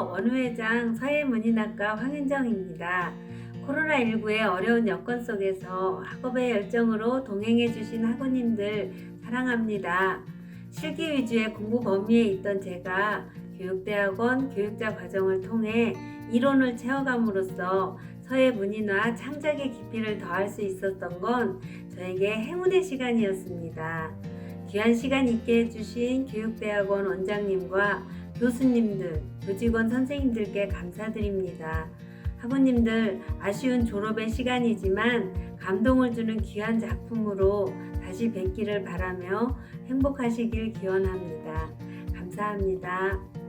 학장 서예문인학과 황윤정입니다. 코로나19의 어려운 여건 속에서 학업의 열정으로 동행해 주신 학우님들 사랑합니다. 실기 위주의 공부 범위에 있던 제가 교육대학원 교육자 과정을 통해 이론을 채워감으로써 서예 문인화 창작의 깊이를 더할 수 있었던 건 저에게 행운의 시간이었습니다. 귀한 시간 있게 해주신 교육대학원 원장님과 교수님들, 교직원 선생님들께 감사드립니다. 학우님들 아쉬운 졸업의 시간이지만 감동을 주는 귀한 작품으로 다시 뵙기를 바라며 행복하시길 기원합니다. 감사합니다.